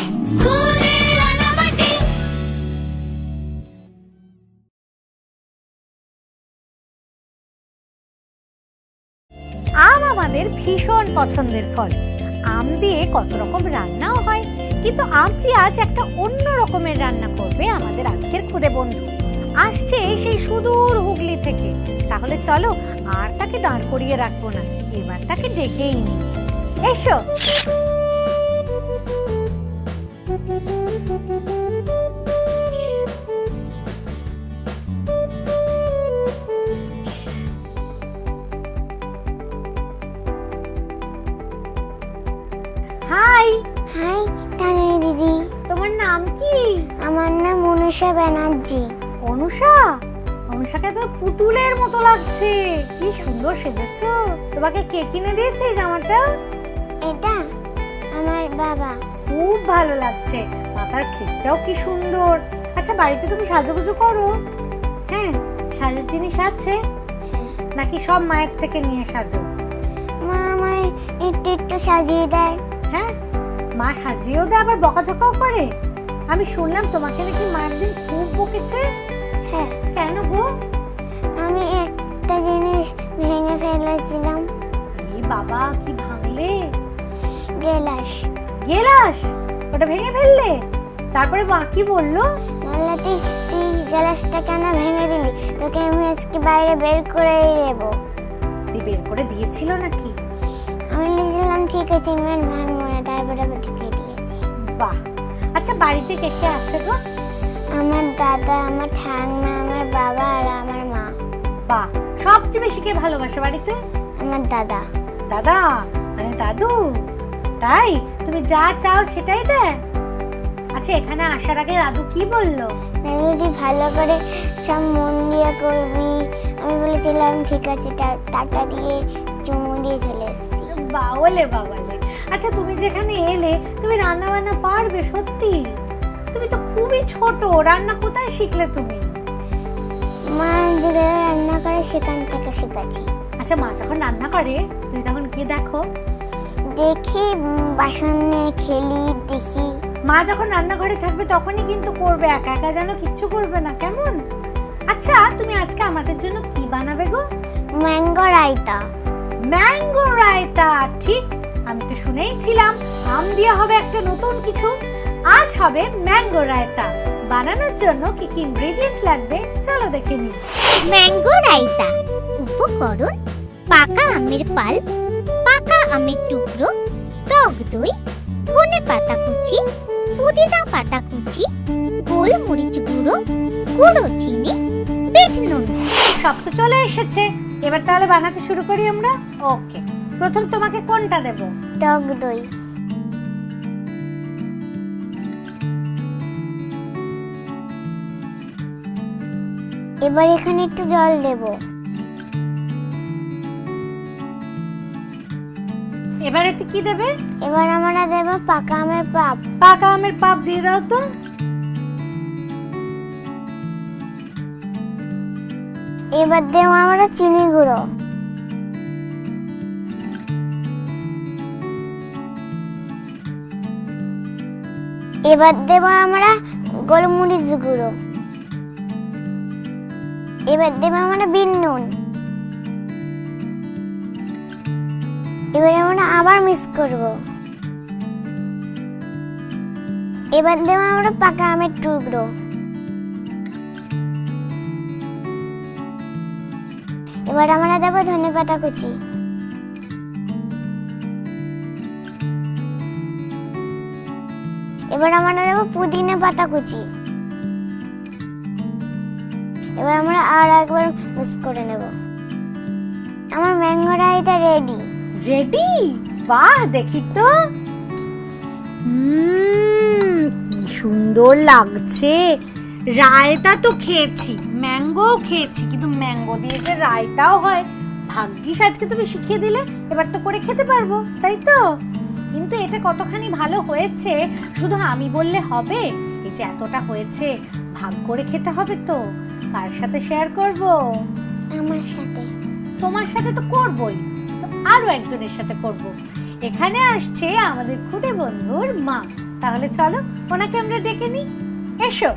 আম আমাদের ভীষণ পছন্দের ফল। আম দিয়ে কত রকম রান্নাও হয়। কিন্তু আম দিয়ে আজ একটা অন্য রকমের রান্না করবে আমাদের আজকের খুদে বন্ধু। আসছে সেই সুদূর হুগলি থেকে। তাহলে চলো আর তাকে দাঁড় করিয়ে রাখব না। এবার তাকে ডেকেই নি এসো। হাই। হাই তানিয়া দিদি। তোমার নাম কি? আমার নাম মনুষা ব্যানার্জি। অনুষা? অনুষাকে তো পুতুলের মতো লাগছে। কি সুন্দর সেজেছো। তোমাকে কে কিনে দিয়েছে এই জামাটা? এটা আমার বাবা। খুব ভালো লাগছে। মাথার ক্ষেতটাও কি সুন্দর। আচ্ছা বাড়িতে তুমি সাজুগুজু করো। হ্যাঁ সাজের জিনিস আছে? নাকি সব মায়ের থেকে নিয়ে সাজো? মা আমায় একটু একটু সাজিয়ে দেয়। হ্যাঁ মা সাজিয়েও দেয় আবার বকাঝকাও করে। আমি শুনলাম তোমাকে নাকি মা একদিন খুব বকেছে। হ্যাঁ। কেন গো? আমি একটা জিনিস ভেঙে ফেলেছিলাম। এই বাবা কি ভাঙলে? গেলাস। গেলাস? ওটা ভেঙে ফেললে? তারপরে মা কি বলল? বললে তুই তুই গ্লাসটা কেন ভেঙে দিলি? তোকে আমি আজকে বাইরে বের করেই দেবো। তুই বের করে দিয়েছিল নাকি? আমি লিখলাম ঠিক আছে আমি আর ভাঙবো না তারপরে আমি ঢুকে দিয়েছি। বাহ! আচ্ছা বাড়িতে কে কে আছে গো? আমার দাদা আমার ঠাম্মা আমার বাবা আর আমার মা। বাহ! সবচেয়ে বেশি কে ভালোবাসে বাড়িতে? আমার দাদা। দাদা? মানে দাদু? তাই? তুমি যা চাও সেটাই দেয় আচ্ছা এখানে আসার আগে দাদু কি বলল? যদি ভালো করে সব মন দিয়ে করবি আমি বলেছিলাম ঠিক আছে টা- টাটা দিয়ে চুমু দিয়ে চলে এসেছি। বাওলে বাবালে। আচ্ছা তুমি যেখানে এলে তুমি রান্না বান্না পারবে সত্যি? তুমি তো খুবই ছোট রান্না কোথায় শিখলে তুমি? মা যেখানে রান্না করে সেখান থেকে শিখেছি। আচ্ছা মা যখন রান্না করে তুমি তখন গিয়ে দেখো। দেখি বাসন নিয়ে খেলি দেখি। মা যখন রান্নাঘরে থাকবে তখনই কিন্তু করবে একা একা যেন কিচ্ছু করবে না কেমন? আচ্ছা তুমি আজকে আমাদের জন্য কি বানাবে গো? ম্যাঙ্গো রায়তা। ম্যাঙ্গো রায়তা ঠিক। আমি তো শুনেই ছিলাম আম দিয়ে হবে একটা নতুন কিছু। আজ হবে ম্যাঙ্গো রায়তা। বানানোর জন্য কি কি ইনগ্রেডিয়েন্ট লাগবে? চলো দেখে নিই। ম্যাঙ্গো রায়তা উপকরণ পাকা আমের পাল পাকা আমের টুকরো টক দই ধনে পাতা কুচি পুদিনা পাতা কুচি গোলমরিচ গুঁড়ো গুঁড়ো চিনি বিট নুন। সব তো চলে এসেছে। এবার তাহলে বানাতে শুরু করি আমরা? ওকে। প্রথম তোমাকে কোনটা দেব? টক দই। এবার এখানে একটু জল দেব। এবার কি দেবে? এবার আমরা দেব পাকা আমের পাপ। পাকা আমের পাপ দিয়ে দাও তো। এবার দেব আমরা চিনি গুঁড়ো। এবার দেব আমরা গোলমরিচ গুঁড়ো। এবার দেব আমরা বিন নুন। এবার আমরা আবার মিক্স করব। এবার দেব আমরা পাকা আমের টুকরো। এবার আমরা দেবো ধনে পাতা কুচি। এবার আমরা দেবো পুদিনা পাতা কুচি। এবার আমরা আর একবার মিক্স করে নেব। আমার ম্যাঙ্গো রাইতা রেডি রেডি বাহ দেখি তো। হুম কি সুন্দর লাগছে। রায়তা তো খেয়েছি ম্যাঙ্গোও খেয়েছি কিন্তু ম্যাঙ্গো দিয়ে যে রায়তাও হয় ভাগ্যিস আজকে তুমি শিখিয়ে দিলে এবার তো করে খেতে পারব তাই তো? কিন্তু এটা কতখানি ভালো হয়েছে শুধু আমি বললে হবে? এই যে এতটা হয়েছে ভাগ করে খেতে হবে তো কার সাথে শেয়ার করব? আমার সাথে। তোমার সাথে তো করবই। তো আরও একজনের সাথে করব। এখানে আসছে আমাদের খুদে বন্ধুর মা। তাহলে চলো ওনাকে আমরা ডেকে নিই। এসো।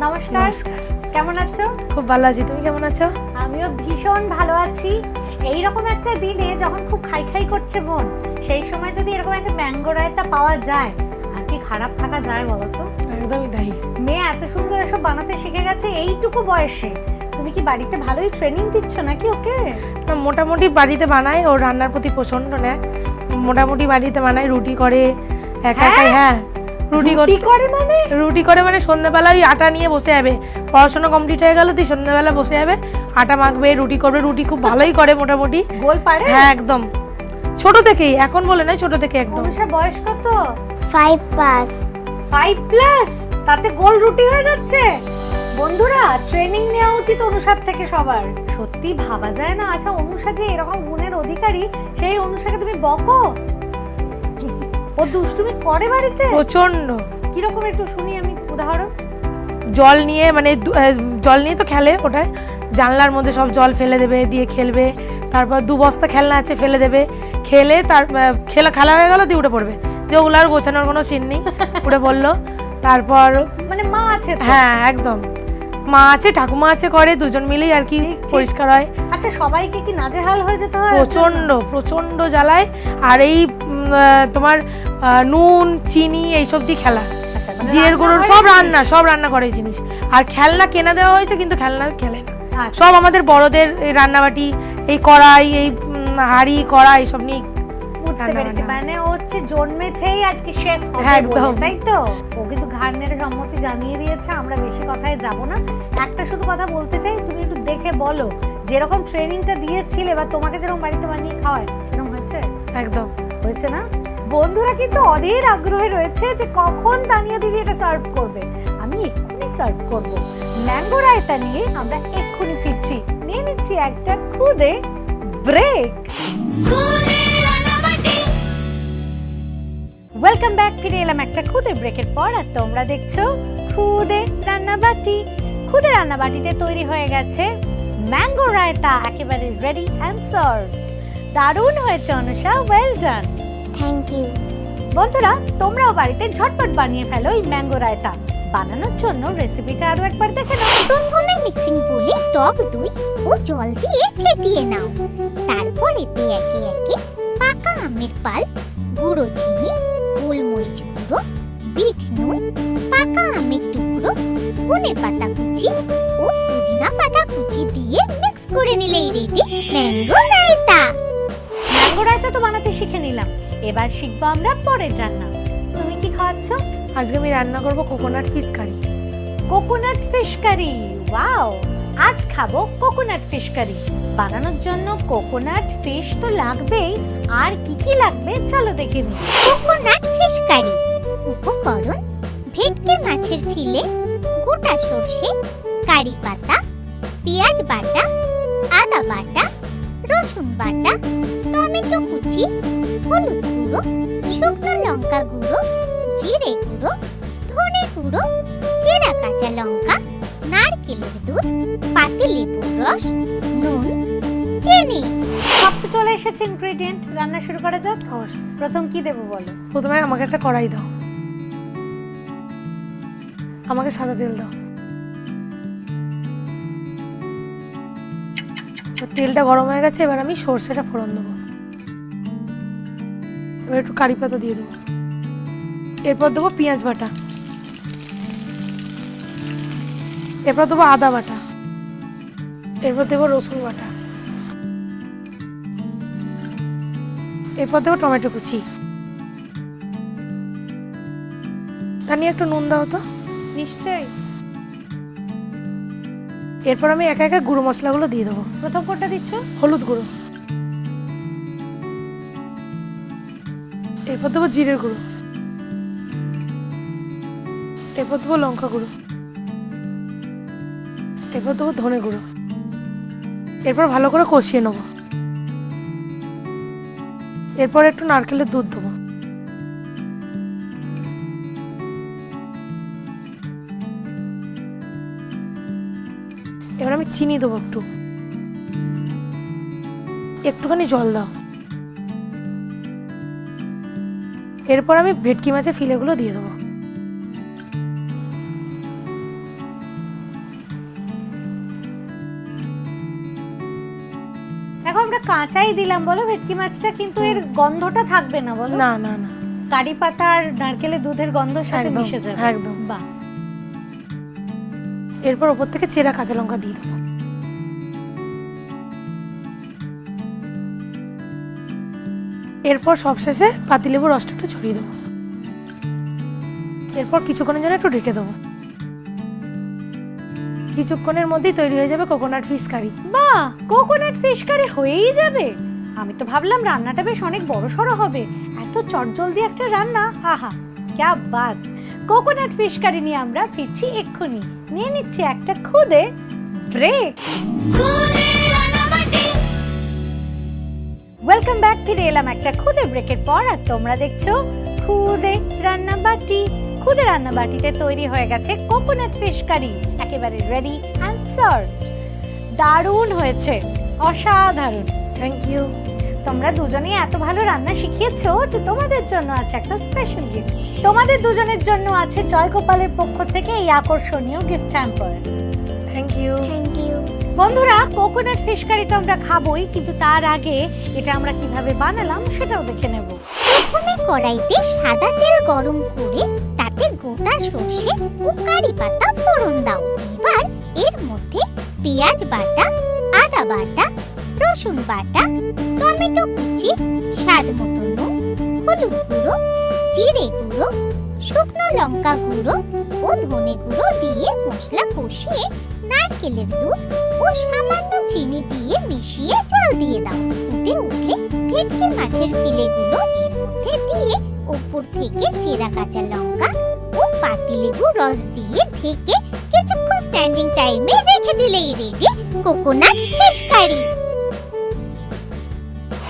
নমস্কার। নমস্কার। কেমন আছো? খুব ভালো আছি। তুমি কেমন আছো? আমিও ভীষণ ভালো আছি। এই রকম একটা দিনে যখন খুব খাই খাই করছে মন সেই সময় যদি এরকম একটা ম্যাঙ্গো রায়তা পাওয়া যায় আর কি খারাপ থাকা যায় বলো তো? একদমই তাই। মেয়ে এত সুন্দর এসব বানাতে শিখে গেছে এইটুকু বয়সে। তুমি কি বাড়িতে ভালোই ট্রেনিং দিচ্ছ নাকি ওকে? না, মোটামুটি বাড়িতে বানায় ওর রান্নার প্রতি প্রচণ্ড নেয়। মোটামুটি বাড়িতে বানায় রুটি করে একা একাই হ্যাঁ? রুটি রুটি করে মানে? রুটি করে মানে সন্ধ্যাবেলা ওই আটা নিয়ে বসে যাবে। পড়াশোনা কমপ্লিট হয়ে গেল তুই সন্ধ্যাবেলা বসে যাবে আটা মাখবে রুটি করবে রুটি খুব ভালোই করে মোটামুটি। গোল পারে হ্যাঁ একদম। ছোট থেকেই এখন বলে নয় ছোট থেকে একদম। অনুষা বয়স কত? ফাইভ পাস ফাইভ প্লাস তাতে গোল রুটি হয়ে যাচ্ছে? বন্ধুরা ট্রেনিং নেওয়া উচিত অনুষার থেকে সবার। সত্যি ভাবা যায় না? আচ্ছা অনুষা যে এরকম গুণের অধিকারী সেই অনুষাকে তুমি বকো? ও দুষ্টুমি করে বাড়িতে? প্রচণ্ড কীরকম একটু শুনি আমি উদাহরণ। জল নিয়ে মানে জল নিয়ে তো খেলে ওটায়। জানলার মধ্যে সব জল ফেলে দেবে দিয়ে খেলবে। তারপর দু বস্তা খেলনা আছে ফেলে দেবে। খেলে তার খেলা খেলা হয়ে গেল দিয়ে উঠে পড়বে। দিয়ে ওগুলো আর গোছানোর কোনো সিন নেই। উঠে পড়ল। তারপর মানে মা আছে হ্যাঁ একদম। মা আছে ঠাকুমা আছে করে দুজন মিলেই আর কি। পরিষ্কার হয়। আচ্ছা সবাইকে কি নাজেহাল হয়ে যেতে হয়? প্রচণ্ড প্রচণ্ড জ্বালায়। আর এই তোমার নুন চিনি এইসব দিয়ে খেলা। আচ্ছা, মানে জিরের গুঁড়ো সব রান্না সব রান্না করে এই জিনিস। আর খেলনা কেনা দেওয়া হয়েছে কিন্তু খেলনা খেলে না। আচ্ছা, সব আমাদের বড়দের এই রান্নাবাটি এই কড়াই এই হাঁড়ি কড়াই এইসব নিয়ে বুঝতে পেরেছি। মানে ও হচ্ছে জন্মেছেই আজকে শেফ হ্যাঁ, একদম। তাই তো? ও কিন্তু ঘাড় নেড়ে সম্মতি জানিয়ে দিয়েছে আমরা বেশি কথায় যাব না। একটা শুধু কথা বলতে চাই তুমি একটু দেখে বলো যেরকম ট্রেনিংটা দিয়েছিলে বা তোমাকে যেরকম বাড়িতে বানিয়ে খাওয়ায় সেরকম হয়েছে? একদম। হয়েছে না? বন্ধুরা কিন্তু অধীর আগ্রহে রয়েছে যে কখন তানিয়া দিদি এটা সার্ভ করবে। আমি এক্ষুনি সার্ভ করব। ম্যাঙ্গো রায়তা নিয়ে আমরা এক্ষুনি ফিরছি। নিয়ে নিচ্ছি একটা খুদে ব্রেক ওয়েলকাম ব্যাক ফিরে এলাম একটা খুদে ব্রেকের পর আর তোমরা দেখছ খুদে রান্নাবাটি। খুদে রান্নাবাটিতে তৈরি হয়ে গেছে ম্যাঙ্গো রায়তা একেবারে রেডি অ্যান্ড সার্ভ দারুণ হয়েছে Anusha well done thank you বন্ধুরা তোমরাও বাড়িতে ঝটপট বানিয়ে ফেলো এই ম্যাঙ্গো রায়তা। বানানোর জন্য রেসিপিটা আরও একবার দেখে নাও। প্রথমে মিক্সিং বলে টক দই ও জল দিয়ে ফেটিয়ে নাও। তারপর এতে একে একে পাকা আমের পাল বানাতে শিখে নিলাম। এবার শিখব আমরা পরের রান্না। তুমি কি খাওয়াচ্ছ আজকে আমি রান্না করব coconut fish curry coconut fish curry wow আজ খাব কোকোনাট ফিশ কারি বানানোর জন্য কোকোনাট ফিশ তো লাগবেই। আর কি কি লাগবে চলো দেখে নিই। কোকোনাট ফিশ কারি উপকরণ ভেটকি মাছের ফিলে গোটা সর্ষে কারি পাতা পেঁয়াজ বাটা আদা বাটা রসুন বাটা টমেটো কুচি হলুদ গুঁড়ো শুকনো লঙ্কা গুঁড়ো জিরে গুঁড়ো ধনে গুঁড়ো চেরা কাঁচা লঙ্কা নারকেলের দুধ পাতিলেবুর রস নুন চিনি। সব তো চলে এসেছে ইনগ্রেডিয়েন্ট রান্না শুরু করা যাক। প্রথম কি দেবো বলো? প্রথমে আমাকে একটা কড়াই দাও। আমাকে সাদা তেল দাও। তেলটা গরম হয়ে গেছে, এবার আমি সর্ষেটা ফোড়ন দেবো। এবার একটু কারি পাতা দিয়ে দেবো। এরপর দেবো পেঁয়াজ বাটা। এরপর দেবো আদা বাটা। এরপর দেবো রসুন বাটা। এরপর দেবো টমেটো কুচি। তা নিয়ে একটু নুন দাও তো। নিশ্চয়ই। এরপর আমি একা একা গুঁড়ো মশলাগুলো দিয়ে দেবো। প্রথম কোনটা দিচ্ছ? হলুদ গুঁড়ো। এরপর দেবো জিরের গুঁড়ো। এরপর দেবো লঙ্কা গুঁড়ো। এরপর দেবো ধনে গুঁড়ো। এরপর ভালো করে কষিয়ে নেব। এরপর একটু নারকেলের দুধ দেবো। চিনি দেবো একটু। একটুখানি জল দাও। এরপর আমি ভেটকি মাছের ফিলেগুলো দিয়ে দেবো। দেখো আমরা কাঁচাই দিলাম বলো ভেটকি মাছটা কিন্তু এর গন্ধটা থাকবে না বলো। না না না। কারি পাতা আর নারকেলের দুধের গন্ধের সাথে মিশে যাবে। একদম। বাহ। এরপর ওপর থেকে চেরা কাঁচা লঙ্কা দিয়ে দেবো। এরপর সবশেষে পাতিলেবুর রসটা একটু ছড়িয়ে দেবো। এরপর কিছুক্ষণের জন্য একটু ঢেকে দেবো। কিছুক্ষণের মধ্যেই তৈরি হয়ে যাবে কোকোনাট ফিশ কারি বাহ! কোকোনাট ফিশ কারি হয়েই যাবে। আমি তো ভাবলাম রান্নাটা বেশ অনেক বড় সড়ো হবে। এত চটজলদি একটা রান্না। আহা, ক্যা বাত! কোকোনাট ফিশ কারি নিয়ে আমরা ফিরছি এক্ষুনি। নিয়ে নিচ্ছি একটা খুদে ব্রেক ওয়েলকাম ব্যাক ফিরে এলাম একটা খুদে ব্রেকের পর, আর তোমরা দেখছ খুদে রান্না বাটি খুদে রান্না বাটিতে তৈরি হয়ে গেছে কোকোনাট ফিশ কারি একেবারে রেডি অ্যান্ড সার্ভ দারুণ হয়েছে, অসাধারণ। থ্যাংক ইউ তোমরা দুজনেই এত ভালো রান্না শিখিয়েছো যে তোমাদের জন্য আছে একটা স্পেশাল গিফট তোমাদের দুজনের জন্য আছে জয়গোপালের পক্ষ থেকে এই আকর্ষণীয় gift hamper thank you thank you বন্ধুরা কোকোনাট ফিশ কারি তো আমরা খাবোই কিন্তু তার আগে এটা আমরা কীভাবে বানালাম সেটাও দেখে নেব। প্রথমে কড়াইতে সাদা তেল গরম করে তাতে গোটা সর্ষে ও কারি পাতা ফোড়ন দাও। এবার এর মধ্যে পেঁয়াজ বাটা আদা বাটা রসুন বাটা, টমেটো কুচি, স্বাদ মতো নুন, হলুদ গুঁড়ো, জিরে গুঁড়ো, শুকনো লঙ্কা গুঁড়ো ও ধনে গুঁড়ো দিয়ে মশলা কষিয়ে নারকেলের দুধ ও সামান্য চিনি দিয়ে মিশিয়ে জল দিয়ে দাও। ফুটে উঠলে ভেটকি মাছের ফিলেগুলো এর মধ্যে দিয়ে উপর থেকে চেরা কাঁচা লঙ্কা ও পাতিলেবু রস দিয়ে ঢেকে কিছুক্ষণ স্ট্যান্ডিং টাইমে রেখে দিলেই রেডি কোকোনাট ফিশ কারি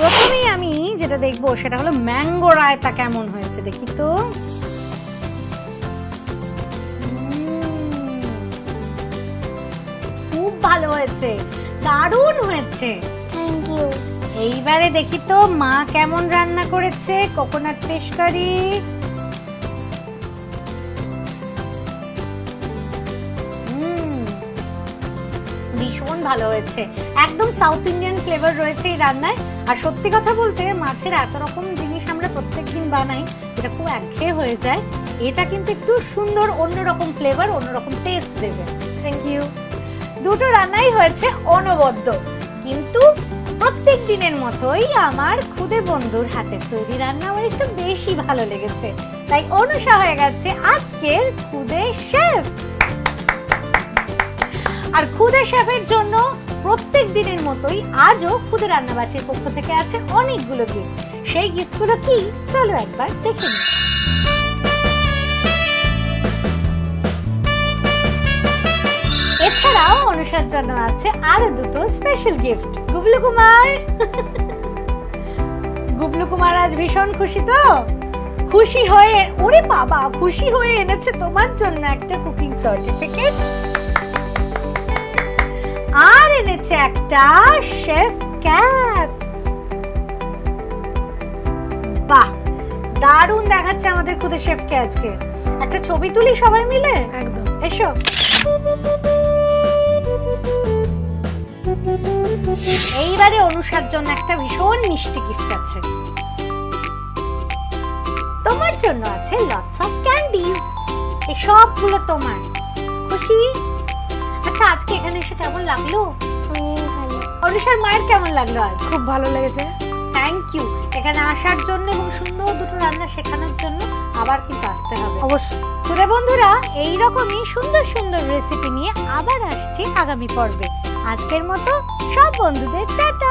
প্রথমেই আমি যেটা দেখব সেটা হলো ম্যাঙ্গো রায়তা কেমন হয়েছে দেখি তো। খুব ভালো হয়েছে দারুণ হয়েছে। থ্যাংক ইউ এইবারে দেখি তো মা কেমন রান্না করেছে কোকোনাট ফিশ কারি ভালো হয়েছে। একদম সাউথ ইন্ডিয়ান ফ্লেভার রয়েছে এই রান্নায়। আর সত্যি কথা বলতে, মাছের এত রকম জিনিস আমরা প্রত্যেকদিন বানাই, এটা খুব একঘেয়ে হয়ে যায়। এটা কিন্তু একটু সুন্দর, অন্যরকম ফ্লেভার অন্যরকম টেস্ট দেবে। থ্যাংক ইউ দুটো রান্নাই হয়েছে অনবদ্য। কিন্তু প্রত্যেক দিনের মতোই আমার খুদে বন্ধুর হাতের তৈরি রান্না আমার একটু বেশি ভালো লেগেছে। তাই অনুষা হয়ে গেছে আজকের খুদে শেফ। আর খুদে শেফের জন্য প্রত্যেক দিনের মতোই আজও খুদে রান্নাবাটির পক্ষ থেকে আছে অনেকগুলো গিফট সেই গিফটগুলো কি? চলো একবার দেখে নিই। এছাড়াও অনুষার জন্য আছে আরও দুটো স্পেশাল গিফট গুবলু কুমার! গুবলু কুমার আজ ভীষণ খুশি তো? খুশি হয়ে, ওরে বাবা, খুশি হয়ে এনেছে তোমার জন্য একটা কুকিং সার্টিফিকেট আর এনেছে একটা শেফ ক্যাপ। বাহ দারুণ দেখাচ্ছে আমাদের খুদে শেফকে আজকে। একটা ছবি তুলি সবাই মিলে? একদম। এসো। এইবারে অনুষার জন্য একটা ভীষণ মিষ্টি গিফট আছে। তোমার জন্য আছে লটস অফ ক্যান্ডিজ এই সবগুলো তোমার। খুশি? আচ্ছা আজকে এখানে এসে কেমন লাগল? অনুষার মায়ের কেমন লাগল আজ? খুব ভালো লেগেছে। থ্যাংক ইউ এখানে আসার জন্য এবং সুন্দর দুটো রান্না শেখানোর জন্য আবার কিন্তু আসতে হবে। অবশ্যই। তোরে বন্ধুরা এই রকমই সুন্দর সুন্দর রেসিপি নিয়ে আবার আসছি আগামী পর্বে। আজকের মতো সব বন্ধুদের টাটা।